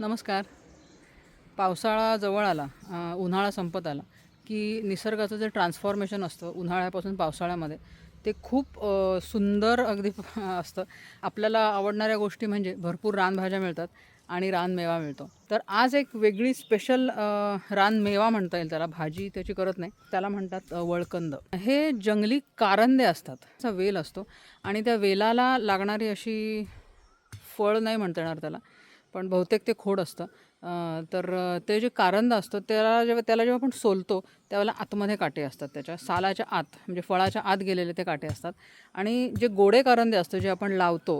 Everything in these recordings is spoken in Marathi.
नमस्कार. पावसाळा जवळ आला उन्हाळा संपत आला की निसर्गाचं जे ट्रान्सफॉर्मेशन असतं उन्हाळ्यापासून पावसाळ्यामध्ये ते खूप सुंदर अगदी असतं. आपल्याला आवडणाऱ्या गोष्टी म्हणजे भरपूर रानभाज्या मिळतात आणि रानमेवा मिळतो. तर आज एक वेगळी स्पेशल रानमेवा म्हणता येईल त्याला. भाजी त्याची करत नाही त्याला म्हणतात वळकंद. हे जंगली कारंदे असतात. असा वेल असतो आणि त्या वेलाला लागणारी अशी फळ नाही म्हणता येणार त्याला. पण बहुतेक ते खोड असतं. तर ते जे कारंद असतं त्याला जेव्हा त्याला जेव्हा आपण सोलतो त्यावेळेला आतमध्ये काटे असतात त्याच्या. सालाच्या आत म्हणजे फळाच्या आत गेलेले ते काटे असतात. आणि जे गोडे कारंदे असतं जे आपण लावतो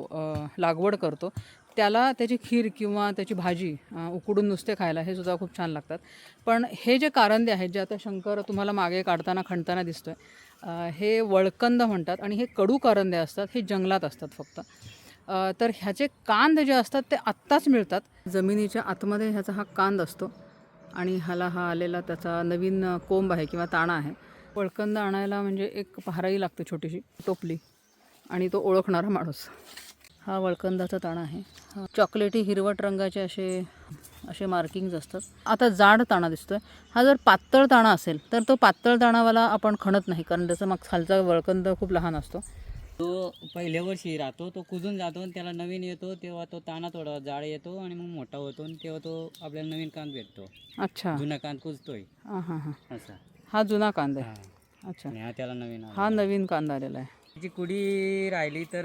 लागवड करतो त्याला त्याची खीर किंवा त्याची भाजी उकडून नुसते खायला हे सुद्धा खूप छान लागतात. पण हे जे कारंदे आहेत जे आता शंकर तुम्हाला मागे काढताना खणताना दिसतोय आहे हे वळकंद म्हणतात आणि हे कडू कारंदे असतात हे जंगलात असतात फक्त. तर ह्याचे कांद जे असतात ते आत्ताच मिळतात. जमिनीच्या आतमध्ये ह्याचा हा कांद असतो आणि ह्याला हा आलेला त्याचा नवीन कोंब आहे किंवा ताणा आहे. वळकंद आणायला म्हणजे एक पहाराई लागते छोटीशी टोपली आणि तो ओळखणारा माणूस. हा वळकंदाचा ताणा आहे. हा चॉकलेटी हिरवट रंगाचे असे असे मार्किंग्ज असतात. आता जाड ताणा दिसतोय. हा जर पातळ ताणा असेल तर तो पातळ ताणावाला आपण खणत नाही कारण त्याचा मग खालचा वळकंद खूप लहान असतो. तो पहिल्या वर्षी राहतो तो कुजून जातो आणि त्याला नवीन येतो तेव्हा तो ताना थोडा जाड येतो आणि मग मोठा होतो आणि तेव्हा तो आपल्याला नवीन कांद भेटतो. अच्छा. जुना कांद कुजतोय. हां हां हां. असा. हा जुना कांदा आहे. हा. अच्छा. आणि हा त्याला नवीन आला. हा नवीन कांदा आलेला आहे. त्याची कुडी राहिली तर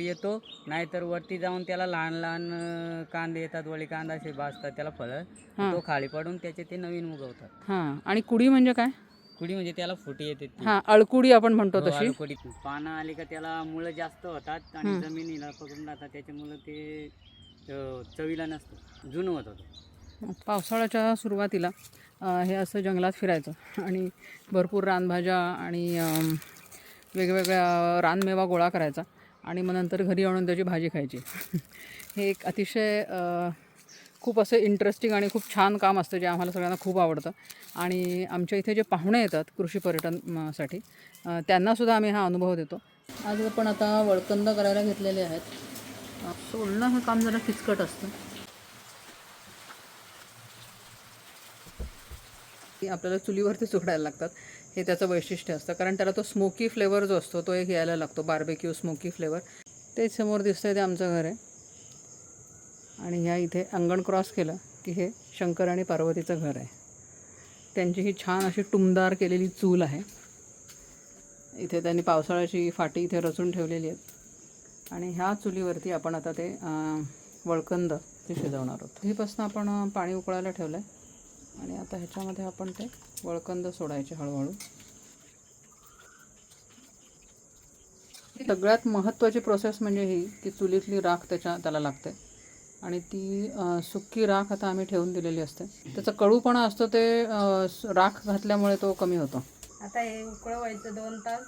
येतो नाहीतर वरती जाऊन त्याला लहान लहान अं, कांदे येतात वळी कांदा असे भाजतात त्याला फळं. तो खाली पडून त्याचे ते नवीन उगवतात. हां. आणि कुडी म्हणजे काय? कुडी म्हणजे त्याला फुटी येते ती. हां अळकुडी आपण म्हणतो हो, तशी आळूकुडी. पानं आली का त्याला मुळं जास्त होतात आणि जमिनीला पकडून राहतात त्याच्यामुळं ते अं, चवीला नसतं जुनं होत होतं पावसाळ्याच्या सुरुवातीला अं, हे असं जंगलात फिरायचं आणि भरपूर रानभाज्या आणि वेगवेगळ्या रानमेवा गोळा करायचा आणि मग नंतर घरी आणून त्याची भाजी खायची हे एक अतिशय अं, खूप असं इंटरेस्टिंग आणि खूप छान काम असतं जे आम्हाला सगळ्यांना खूप आवडतं. आणि आमच्या इथे जे पाहुणे येतात कृषी पर्यटन म, साठी अं, त्यांनासुद्धा आम्ही हा अनुभव देतो. आज आपण आता वळकंद करायला घेतलेले आहेत. अं, सोलणं हे काम जरा किचकट असतं. की आपल्याला चुलीवरतीच उकडायला लागतात. हे त्याचं वैशिष्ट्य असतं. कारण त्याला तो स्मोकी फ्लेवर जो असतो तो एक यायला लागतो. बार्बेक्यू स्मोकी फ्लेवर ते समोर दिसतंय ते आमचं घर आहे. आणि ह्या इथे अंगण क्रॉस केलं की हे शंकर आणि पार्वतीचं घर आहे. त्यांची ही छान अशी टुमदार केलेली चूल आहे. इथे त्यांनी पावसाळ्याची फाटी इथे रचून ठेवलेली आहेत. आणि ह्या चुलीवरती आपण आता ते वळकंद ते शिजवणार आहोत. हीपासून आपण पाणी उकळायला ठेवलं आहे आणि आता ह्याच्यामध्ये आपण ते वळकंद सोडायचे हळूहळू. सगळ्यात महत्त्वाची प्रोसेस म्हणजे ही की चुलीतली राख त्याच्या त्याला लागते. आणि ती अं, सुकी राख आता आम्ही ठेवून दिलेली असते. त्याचा कडूपणा असतो ते राख घातल्यामुळे तो कमी होतो. आता हे उकळवायचं दोन तास.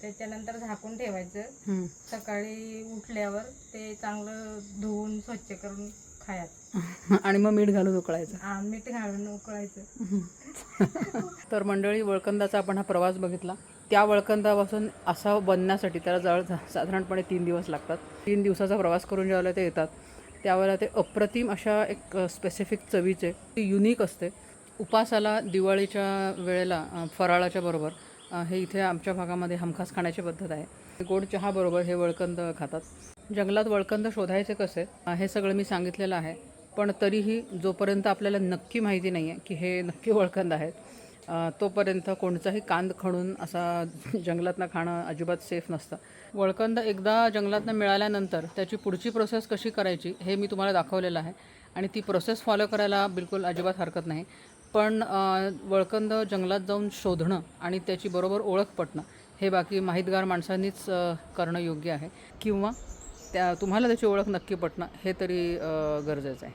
त्याच्यानंतर झाकून ठेवायचं. सकाळी उठल्यावर ते चांगलं धुवून स्वच्छ करून खायचं. आणि मग मीठ घालून उकळायचं. मीठ घालून उकळायचं. तर मंडळी वळकंदाचा आपण हा प्रवास बघितला. त्या वळकंदापासून असा बनण्यासाठी त्याला जवळ साधारणपणे तीन दिवस लागतात. तीन दिवसाचा प्रवास करून ज्यावेळेला ते येतात त्यावेळेला ते अप्रतिम अशा एक स्पेसिफिक चवीचे ती युनिक असते. उपासाला दिवाळीच्या वेळेला फराळाच्या बरोबर हे इथे आमच्या भागामध्ये हमखास खाण्याची पद्धत आहे. गोड चहाबरोबर हे वळकंद खातात. जंगलात वळकंद शोधायचे कसे हे सगळं मी सांगितलेलं आहे. पण तरीही जोपर्यंत आपल्याला नक्की माहिती नाही आहे की हे नक्की वळकंद आहेत तोपर्यंत कोणताही कांद खणून असा जंगलातनं खाणं अजिबात सेफ नसतं. वळकंद एकदा जंगलातनं मिळाल्यानंतर त्याची पुढची प्रोसेस कशी करायची हे मी तुम्हाला दाखवलेलं आहे. आणि ती प्रोसेस फॉलो करायला बिलकुल अजिबात हरकत नाही. पण वळकंद जंगलात जाऊन शोधणं आणि त्याची बरोबर ओळख पटणं हे बाकी माहितगार माणसांनीच करणं योग्य आहे. किंवा त्या तुम्हाला त्याची ओळख नक्की पटणं हे तरी गरजेचं आहे.